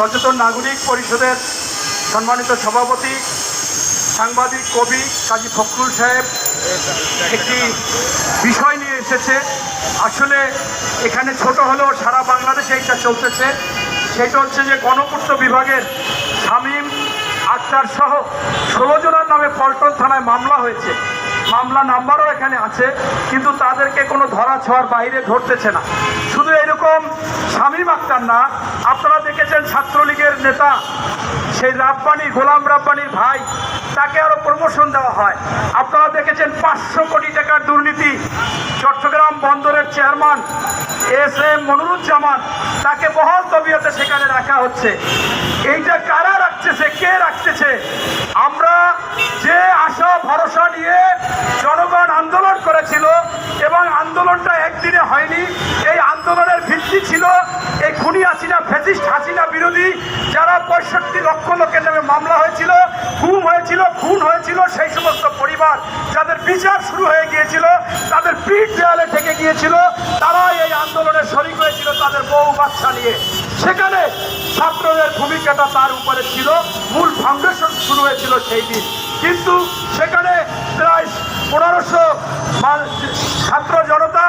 সচেতন নাগরিক পরিষদের সম্মানিত সভাপতি, সাংবাদিক কবি কাজী ফখরুল সাহেব, একটি বিষয় নিয়ে এসেছে। আসলে এখানে ছোট হলেও সারা বাংলাদেশে এইটা চলতেছে। সেটা হচ্ছে যে গণপূর্ত বিভাগের শামীম আক্তার সহ ষোলো জনের নামে পল্টন থানায় মামলা হয়েছে। মামলা নাম্বারও এখানে আছে, কিন্তু তাদেরকে কোনো ধরা ছোঁয়ার বাইরে ধরতেছে না। এরকম শামীম আক্তার না, আপনারা দেখেছেন ছাত্রলীগের নেতা, সেই রাব্বানি, গোলাম রাব্বানির ভাই, তাকে আরও প্রমোশন দেওয়া হয়। আপনারা দেখেছেন পাঁচশো কোটি টাকার দুর্নীতি। চট্টগ্রাম বন্দরের চেয়ারম্যান এস এম মনিরুজ্জামান, তাকে বহাল তবিয়তে সেখানে রাখা হচ্ছে। এইটা কারা রাখতেছে? কে রাখতেছে? আমরা যে আশা, ভরসা নিয়ে জনগণ আন্দোলন করেছিল এবং আন্দোলনটা একদিনে হয়নি এই আন্দোলনের ভিত্তি ছিল এই খুনি হাসিনা ফেসিস্ট হাসিনা বিরোধী যারা পঁয়ষট্টি লক্ষ লোকের নামে মামলা হয়েছিল গুম হয়েছিল খুন হয়েছিল সেই সমস্ত পরিবার যাদের বিচার শুরু হয়ে গিয়েছিল, তাদের পিঠ দেয়ালে থেকে গিয়েছিল তারা এই আন্দোলনে শরিক হয়েছিল তাদের বউ বাচ্চা নিয়ে। সেখানে ছাত্রদের ভূমিকাটা তার উপরে ছিল, মূল ফাউন্ডেশন শুরু হয়েছিল সেই দিন। কিন্তু সেখানে প্রায় পনেরোশো ছাত্র জনতা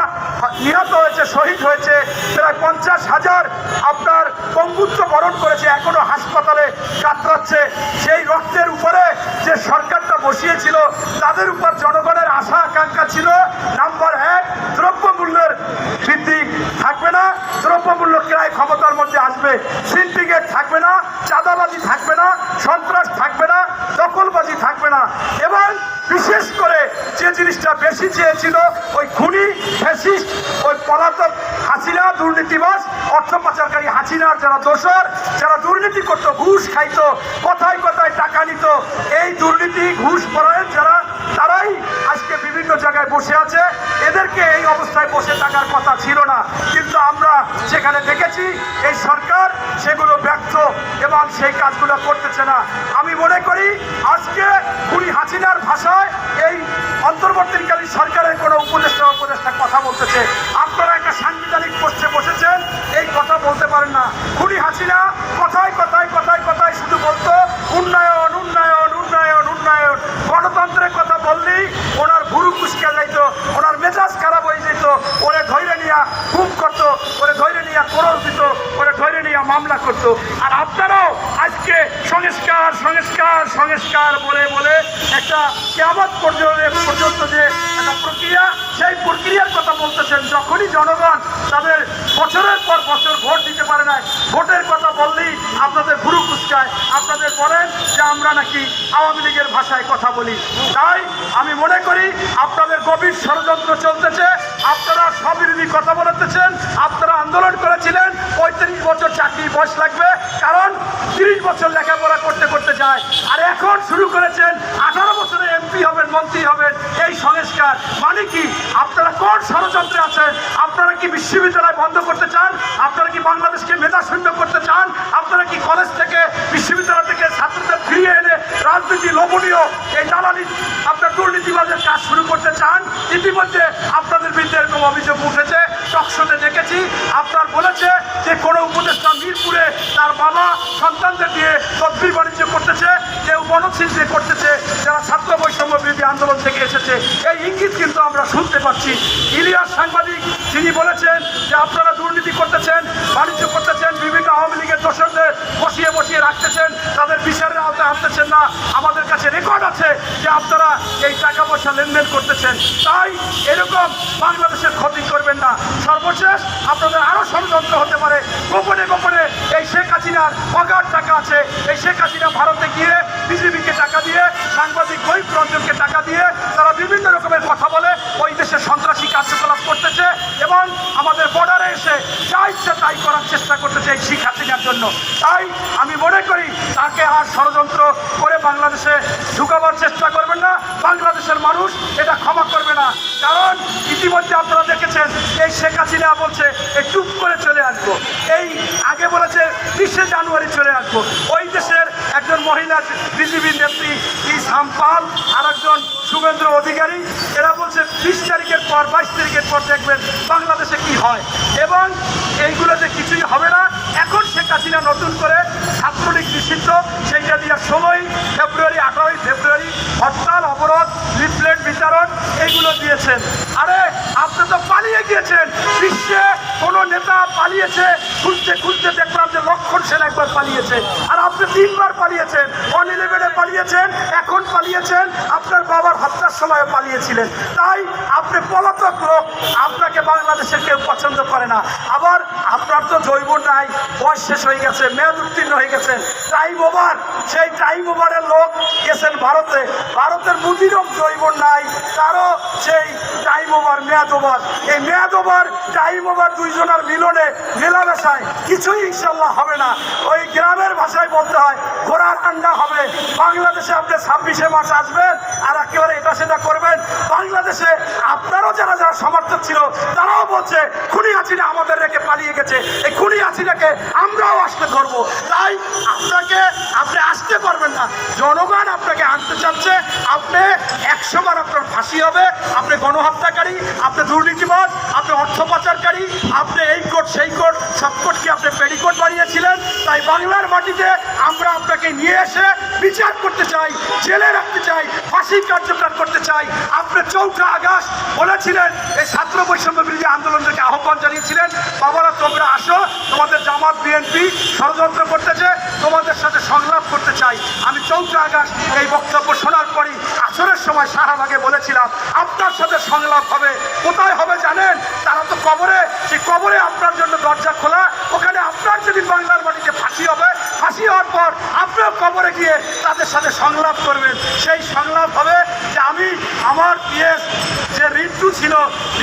নিহত হয়েছে, শহীদ হয়েছে, প্রায় পঞ্চাশ হাজার আপনার পঙ্গুত্ব বরণ করেছে, এখনও হাসপাতালে কাতরাচ্ছে। সেই রক্তের উপরে যে বসিয়েছিল, তাদের উপর জনগণের আশা, আকাঙ্ক্ষা ছিল, নাম্বার এক, দ্রব্যমূল্যের বৃদ্ধি থাকবে না, দ্রব্যমূল্য ক্রয় ক্ষমতার মধ্যে আসবে, সিন্ডিকেট থাকবে না, চাঁদাবাজি থাকবে না, সন্ত্রাস থাকবে না, দখলবাজি থাকবে না। এবং বিশেষ করে যে জিনিসটা বেশি চেয়েছিল, ওই খুনি, ফ্যাসিস্ট, ওই পলাতক হাসিনা দুর্নীতিবাস অর্থ পাচারকারী হাসিনার যারা দোষর, যারা দুর্নীতি করতো, ঘুষ খাইতো, কথায় কথায় টাকা নিত এই দুর্নীতি, ঘুষ, পরায়ণ যারা, তারাই আজকে বিভিন্ন জায়গায় বসে আছে। এদেরকে এই অবস্থায় বসে থাকার কথা ছিল না। কিন্তু আমরা সেখানে দেখেছি, এই সরকার সেগুলো ব্যর্থ এবং সেই কাজগুলো করতেছে না। আমি মনে করি, আজকে খুনি হাসিনার ভাষায় এই অন্তর্বর্তীকালীন সরকারের কোনো উপদেষ্টা উপদেষ্টা কথা বলতেছে। আপনারা একটা সাংবিধানিক পোস্টে বসেছেন, এই কথা বলতে পারেন না। খুনি হাসিনা কথায় কথায় কথায় কথায় শুধু বলতো উন্নয়ন উন্নয়ন উন্নয়ন উন্নয়ন গণতন্ত্রের কথা বললেই ওনার ভুরু কুচকে যাইত ওনার মেজাজ খারাপ হয়ে যেত ওরে ধৈর্য নিয়া খুব করতো নিয়া করল দিত ওরে ধৈর্য নিয়া মামলা করতো। আর আপনারাও আজকে সংস্কার সংস্কার সংস্কার বলে বলে একটা পর্যন্ত পর্যন্ত যে একটা প্রক্রিয়া, সেই প্রক্রিয়ার কথা বলতেছেন। যখনই জনগণ তাদের বছরের পর বছর ভোট দিতে পারে না ভোটের কথা বললেই আপনাদের গুরু কুচকায়। আপনাদের বলেন যে আমরা নাকি আওয়ামী লীগের ভাষায় কথা বলি। তাই আমি মনে করি আপনাদের গভীর ষড়যন্ত্র চলতেছে আপনারা স্ববিরোধী কথা বলেতেছেন আপনারা আন্দোলন করেছিলেন পঁয়ত্রিশ বছর চাকরি বয়স লাগবে কারণ তিরিশ বছর লেখাপড়া করতে করতে যায়। আর এখন শুরু করেছেন আঠারো বছরে এমপি হবেন, মন্ত্রী হবেন এই সংস্কার। মানে কি? আপনারা কোন ষড়যন্ত্রে আছেন? আপনারা কি বিশ্ববিদ্যালয় বন্ধ করতে চান? আপনারা কি বাংলাদেশকে মেধা শূন্য করতে চান? আপনারা কি কলেজ থেকে, বিশ্ববিদ্যালয় থেকে ছাত্রদের ফিরিয়ে এনে রাজনীতি লোভনীয় এই দালালি, আপনার দুর্নীতিবাজের কাজ শুরু করতে চান? ইতিমধ্যে আপনাদের বিরুদ্ধে এরকম অভিযোগ উঠেছে। টকশোতে দেখেছি। আপনার বলেছে যে কোনো উপদেষ্টা মিরপুরে তার বাবা সন্তানদের দিয়ে তদবির বাণিজ্য করতেছে, কেউ বনশিল্পে করতেছে, যারা ছাত্র বৈষম্য বিরোধী আন্দোলন থেকে এসেছে। এই ইঙ্গিত কিন্তু আমরা শুনতে পাচ্ছি। ইলিয়াস সাংবাদিক তিনি বলেছেন যে আপনারা দুর্নীতি করতেছেন, বাণিজ্য করতেছেন, বিভিন্ন আওয়ামী লীগের দোষরদের বসিয়ে বসিয়ে রাখতেছেন, তাদের বিচারের আওতায় আনতেছেন না। আমাদের কাছে রেকর্ড আছে যে আপনারা এই টাকা পয়সা লেনদেন করতেছেন। তাই এরকম বাংলাদেশের ক্ষতি করবেন না। সর্বশেষ আপনাদের আরও ষড়যন্ত্র হতে পারে। গোপনে গোপনে এই শেখ হাসিনার অগাধ টাকা আছে। এই শেখ হাসিনা ভারতে গিয়ে বিজেপিকে টাকা দিয়ে সাংবাদিক গরিব রঞ্জনকে টাকা দিয়ে তারা বিভিন্ন রকমের কথা বলে ওই দেশে সন্ত্রাসী কার্যকলাপ করতেছে এবং আমাদের বর্ডারে এসে যা ইচ্ছা তাই করার এই শেখ হাসিনার জন্য। তাই আমি মনে করি তাকে আর ষড়যন্ত্র করে বাংলাদেশে ঢুকাবার চেষ্টা করবেন না। বাংলাদেশের মানুষ এটা ক্ষমা করবে না। কারণ ইতিমধ্যে আপনারা দেখেছেন, এই শেখ হাসিনা বলছে, এই চুপ করে চলে আসব। এই আগে বলেছে, বিশে জানুয়ারি চলে আসব। ওই দেশের একজন মহিলা বিজেপি নেত্রী ইসাম পাল আর একজন শুভেন্দ্র অধিকারী, এরা বলছে, বিশ তারিখের পর, বাইশ তারিখের পর দেখবেন বাংলাদেশে কি হয়। এবং এইগুলো যে কিছুই হবে পালিয়েছে, খুঁজতে খুঁজতে দেখলাম যে লক্ষণ সেন একবার পালিয়েছে। আর আপনি তিনবার পালিয়েছেন অন ইলেভেনে পালিয়েছেন, এখন পালিয়েছেন, আপনার বাবার হত্যার সময় পালিয়েছিলেন। তাই আপনি পলাতক লোক, আপনাকে বাংলাদেশের কেউ পছন্দ করে না। আবার আপনার তো জৈব নাই, বয়স শেষ হয়ে গেছে, মেয়াদ উত্তীর্ণ হয়ে গেছে। টাইম ওভার সেই টাইম ওভারের লোক গেছেন ভারতে। ভারতের মুদিরম জৈব নাই, তারও সেই টাইম ওভার মেয়াদ ওভার এই মেয়াদ ওভার টাইম ওভার দুইজনের মিলনে, মেলামেশায় কিছুই ইনশাল্লাহ হবে না। ওই গ্রামের ভাষায় বলতে হয়, ঘোড়ার আন্ডা হবে। বাংলাদেশে আপনি ছাব্বিশে মাস আসবেন আর একেবারে এটা সেটা করবেন। বাংলাদেশে যারা যারা সমর্থক ছিল, তারাও বলছে খুনি হাসিনা আমাদের রেখে পালিয়ে গেছে। এই খুনি আমরাও আসতে ধরবো। তাই আপনাকে, আপনি আসতে পারবেন না। জনগণ আপনাকে আনতে চাচ্ছে। আপনি একশো বার আপনার ফাঁসি হবে। আপনি গণহত্যাকারী, আপনি দুর্নীতিবাদ আপনি অর্থ পাচারকারী, আপনি এই কোর্ট, সেই কোর্ট, সব কোর্টকে আপনি পেরিকোট বানিয়েছিলেন। তাই বাংলার মাটিতে আমরা আপনাকে নিয়ে এসে বিচার করতে চাই, জেলে রাখতে চাই ফাঁসি কার্যকর করতে চাই। আপনি চৌঠা আগস্ট বলেছিলেন, এই ছাত্র বৈষম্য বিরোধী আন্দোলন থেকে আহ্বান জানিয়েছিলেন, বাবারা, তোমরা আসো, তোমাদের জামাত, বিএনপি ষড়যন্ত্র করতেছে, তোমাদের সাথে সংলাপ করতে চাই। আমি চৌঠা আগস্ট এই বক্তব্য শোনার পরই আসরের সময় শাহবাগে বলেছিলাম, আপনার সাথে সংলাপ হবে, কোথায় হবে জানেন? তারা তো কবরে, সেই কবরে আপনার জন্য দরজা খোলা, ওখানে আপনার যদি বাংলার মাটিতে ফাঁসি হবে ফাঁসি হওয়ার পর আপনিও কবরে গিয়ে তাদের সাথে সংলাপ করবেন। সেই সংলাপ হবে যে আমি আমার পিএস যে রিন্টু ছিল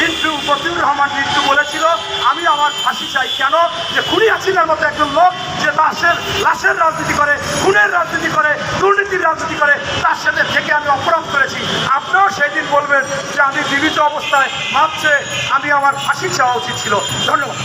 রিন্টু মতিউর রহমান রিন্টু বলেছিল, আমি আমার ফাঁসি চাই। কেন? যে খুনি হাসিনার মতো একজন লোক যে লাশের লাশের রাজনীতি করে, খুনের রাজনীতি করে, দুর্নীতির রাজনীতি করে, তার সাথে থেকে আমি অপরাধ করেছি। আপনিও সেই দিন বলবেন যে আমি জীবিত অবস্থায়, ভাবছে আমি আমার ফাঁসি চাওয়া উচিত ছিল। ধন্যবাদ।